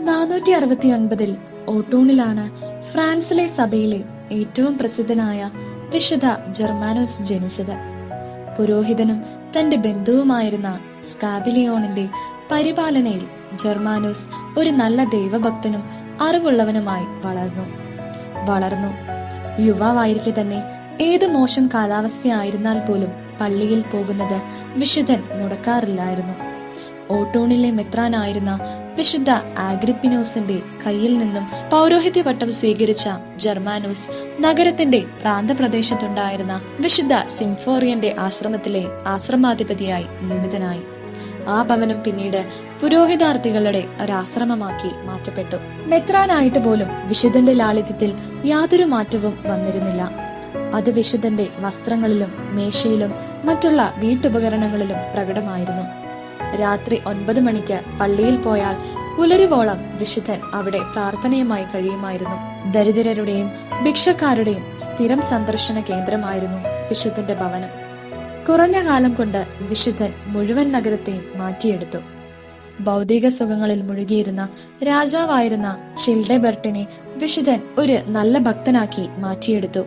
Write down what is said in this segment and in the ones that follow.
നാനൂറ്റി അറുപത്തി ഒൻപതിൽ ഓട്ടോണിലാണ് ഫ്രാൻസിലെ സഭയിലെ ഏറ്റവും പ്രസിദ്ധനായ വിശുദ്ധ ജെർമാനോസ് ജനിച്ചത്. പുരോഹിതനും തന്റെ ബന്ധുവുമായിരുന്ന സ്കാബിലിയോണിന്റെ പരിപാലനയിൽ ജെർമാനോസ് ഒരു നല്ല ദൈവഭക്തനും അറിവുള്ളവനുമായി വളർന്നു. വളർന്നു. യുവാവായിരിക്കെ തന്നെ ഏത് മോശം കാലാവസ്ഥയായിരുന്നാൽ പോലും പള്ളിയിൽ പോകുന്നത് വിശുദ്ധൻ മുടക്കാറില്ലായിരുന്നു. ഓട്ടോണിലെ മെത്രാനായിരുന്ന വിശുദ്ധ ആഗ്രിപ്പിനോസിന്റെ കയ്യിൽ നിന്നും പൗരോഹിത്യ പട്ടം സ്വീകരിച്ച ജർമാനോസ് നഗരത്തിന്റെ പ്രാന്തപ്രദേശത്തുണ്ടായിരുന്ന വിശുദ്ധ സിംഫോറിയന്റെ ആശ്രമത്തിലെ ആശ്രമാധിപതിയായി നിയമിതനായി. ആ ഭവനം പിന്നീട് പുരോഹിതാർത്ഥികളുടെ ഒരാശ്രമമാക്കി മാറ്റപ്പെട്ടു. മെത്രാനായിട്ട് പോലും വിശുദ്ധന്റെ ലാളിത്യത്തിൽ യാതൊരു മാറ്റവും വന്നിരുന്നില്ല. അത് വിശുദ്ധന്റെ വസ്ത്രങ്ങളിലും മേശയിലും മറ്റുള്ള വീട്ടുപകരണങ്ങളിലും പ്രകടമായിരുന്നു. രാത്രി ഒൻപത് മണിക്ക് പള്ളിയിൽ പോയാൽ പുലരുവോളം വിശുദ്ധൻ അവിടെ പ്രാർത്ഥനയുമായി കഴിയുമായിരുന്നു. ദരിദ്രരുടെയും ഭിക്ഷക്കാരുടെയും സ്ഥിരം സന്ദർശന കേന്ദ്രമായിരുന്നു വിശുദ്ധന്റെ ഭവനം. കുറഞ്ഞ കാലം കൊണ്ട് വിശുദ്ധൻ മുഴുവൻ നഗരത്തെയും മാറ്റിയെടുത്തു. ഭൗതിക സുഖങ്ങളിൽ മുഴുകിയിരുന്ന രാജാവായിരുന്ന ചിൽഡെബർട്ടിനെ വിശുദ്ധൻ ഒരു നല്ല ഭക്തനാക്കി മാറ്റിയെടുത്തു.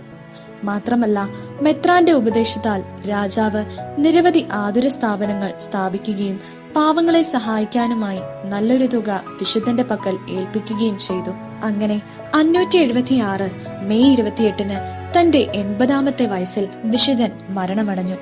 മാത്രമല്ല മെത്രാന്റെ ഉപദേശത്താൽ രാജാവ് നിരവധി ആതുര സ്ഥാപനങ്ങൾ സ്ഥാപിക്കുകയും പാവങ്ങളെ സഹായിക്കാനുമായി നല്ലൊരു തുക വിശുദ്ധന്റെ പക്കൽ ഏൽപ്പിക്കുകയും ചെയ്തു. അങ്ങനെ അഞ്ഞൂറ്റി എഴുപത്തി ആറ് മെയ് ഇരുപത്തിയെട്ടിന് തന്റെ എൺപതാമത്തെ വയസ്സിൽ വിശുദ്ധൻ മരണമടഞ്ഞു.